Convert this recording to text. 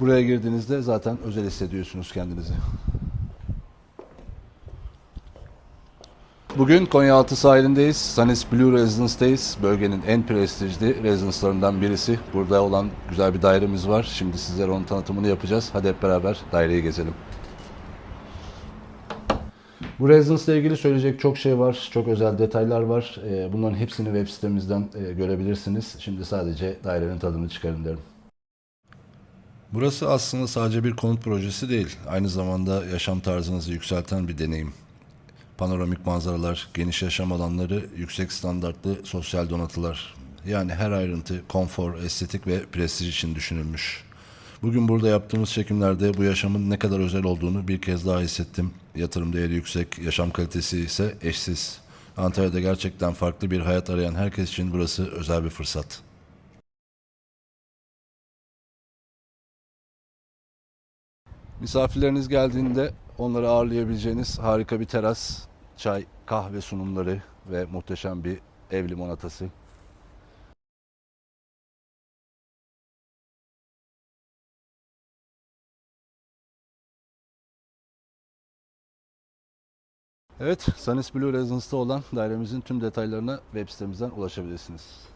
Buraya girdiğinizde zaten özel hissediyorsunuz kendinizi. Bugün Konyaaltı sahilindeyiz. Sanis Blue Residence'deyiz. Bölgenin en prestijli residence'larından birisi. Burada olan güzel bir dairemiz var. Şimdi sizlere onun tanıtımını yapacağız. Hadi hep beraber daireyi gezelim. Bu residence ilgili söyleyecek çok şey var. Çok özel detaylar var. Ee, Bunların hepsini web sitemizden e, görebilirsiniz. Şimdi sadece dairenin tadını çıkarın derim. Burası aslında sadece bir konut projesi değil. Aynı zamanda yaşam tarzınızı yükselten bir deneyim. Panoramik manzaralar, geniş yaşam alanları, yüksek standartlı sosyal donatılar. Yani her ayrıntı konfor, estetik ve prestij için düşünülmüş. Bugün burada yaptığımız çekimlerde bu yaşamın ne kadar özel olduğunu bir kez daha hissettim. Yatırım değeri yüksek, yaşam kalitesi ise eşsiz. Antalya'da gerçekten farklı bir hayat arayan herkes için burası özel bir fırsat. Misafirleriniz geldiğinde onları ağırlayabileceğiniz harika bir teras, çay, kahve sunumları ve muhteşem bir ev limonatası. Evet, Sanis Blue Residence'da olan dairemizin tüm detaylarına web sitemizden ulaşabilirsiniz.